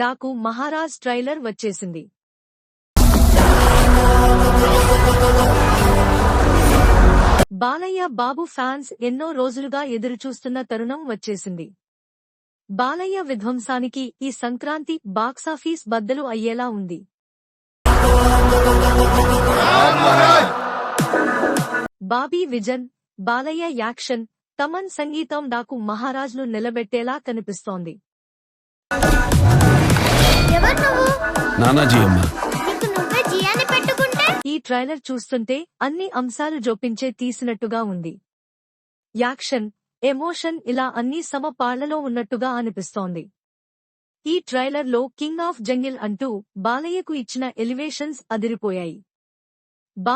Daaku Maharaj trailer వచ్చేసింది. Balayya Babu fans ఎన్నో రోజులుగా ఎదురుచూస్తున్న తరుణం వచ్చేసింది. బాలయ్య విధ్వంసానికి ఈ సంక్రాంతి బాక్సాఫీస్ బద్దలు అయ్యేలా ఉంది. బాబీ విజన్ బాలయ్య యాక్షన్ తమన్ సంగీతం డాకు మహారాజ్ను నిలబెట్టేలా కనిపిస్తోంది. ఎవరు నువ్వు? నానాజీ అమ్మ. నీకు నువ్వే జియాని పెట్టుకుంటే? ఈ ట్రైలర్ చూస్తుంటే అన్ని అంశాలు జోపించే తీసినట్టుగా ఉంది. యాక్షన్ ఎమోషన్ ఇలా అన్ని సమపాళ్ళలో ఉన్నట్టుగా అనిపిస్తోంది. ఈ ట్రైలర్లో కింగ్ ఆఫ్ జంగిల్ అంటూ బాలయ్యకు ఇచ్చిన ఎలివేషన్స్ అదిరిపోయాయి. బా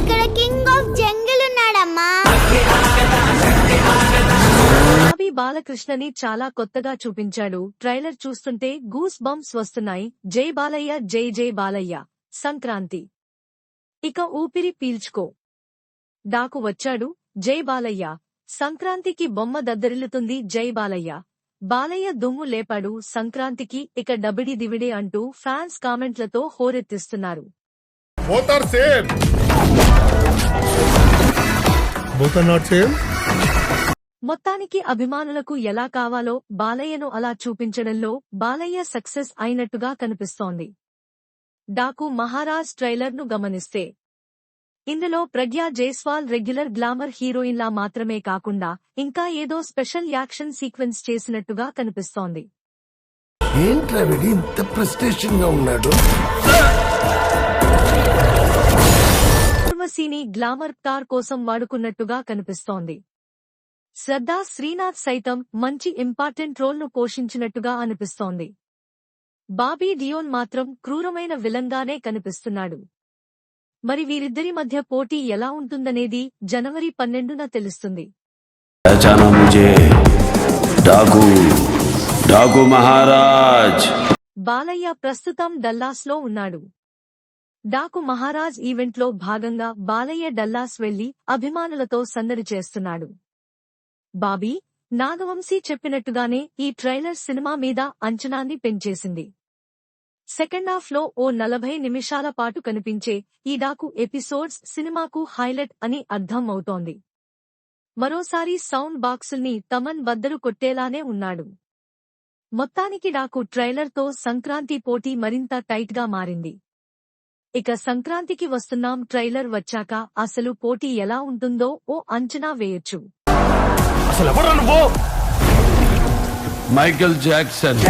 ఇక్కడ కింగ్ ఆఫ్ జంగిల్ ఉన్నాడమ్మా. బాబీ బాలకృష్ణని చాలా కొత్తగా చూపించాడు. ట్రైలర్ చూస్తుంటే గూస్ బంప్స్ వస్తున్నాయి. జై బాలయ్య జై జై బాలయ్య. సంక్రాంతి. ఇక ఊపిరి పీల్చుకో. డాకు వచ్చాడు. జై బాలయ్య. సంక్రాంతికి బొమ్మ దద్దరిల్లుతుంది జై బాలయ్య. బాలయ్య దుమ్ము లేపాడు. సంక్రాంతికి ఇక డబిడి దివిడే అంటూ ఫ్యాన్స్ కామెంట్లతో హోరెత్తిస్తున్నారు. Both are same both are not same మొత్తానికి అభిమానులకు ఎలా కావాలో బాలయ్యను అలా చూపించడంలో బాలయ్య సక్సెస్ అయినట్టుగా కనిపిస్తోంది. డాకు మహారాజ్ ట్రైలర్ను గమనిస్తే ఇందులో ప్రజ్ఞా జైస్వాల్ రెగ్యులర్ గ్లామర్ హీరోయిన్లా మాత్రమే కాకుండా ఇంకా ఏదో స్పెషల్ యాక్షన్ సీక్వెన్స్ చేసినట్టుగా కనిపిస్తోంది. ఇంత గా ఉన్నాడు. గ్లామర్ కార్ కోసం వాడుకున్నట్టుగా కనిపిస్తోంది. శ్రద్ధా శ్రీనాథ్ సైతం మంచి ఇంపార్టెంట్ రోల్ను పోషించినట్టుగా అనిపిస్తోంది. బాబీ డియోన్ మాత్రం క్రూరమైన విలంగానే కనిపిస్తున్నాడు. మరి వీరిద్దరి మధ్య పోటీ ఎలా ఉంటుందనేది జనవరి పన్నెండున తెలుస్తుంది. బాలయ్య ప్రస్తుతం డల్లాస్లో ఉన్నాడు. డాకు మహారాజ్ ఈవెంట్లో భాగంగా బాలయ్య డల్లాస్ వెళ్ళి అభిమానులతో సందడి చేస్తున్నాడు. బాబీ నాగవంశీ చెప్పినట్టుగానే ఈ ట్రైలర్ సినిమా మీద అంచనాన్ని పెంచేసింది. సెకండ్ హాఫ్లో ఓ నలభై నిమిషాల పాటు కనిపించే ఈ డాకు ఎపిసోడ్స్ సినిమాకు హైలైట్ అని అర్థం అవుతోంది. మరోసారి సౌండ్ బాక్సుల్ని తమన్ బద్దలు కొట్టేలానే ఉన్నాడు. మొత్తానికి డాకు ట్రైలర్తో సంక్రాంతి పోటీ మరింత టైట్గా మారింది. ఇక సంక్రాంతికి వస్తున్నాం ట్రైలర్ వచ్చాక అసలు పోటీ ఎలా ఉంటుందో ఓ అంచనా వేయొచ్చు. అసలు ఎవరు నువ్వు? Michael Jackson.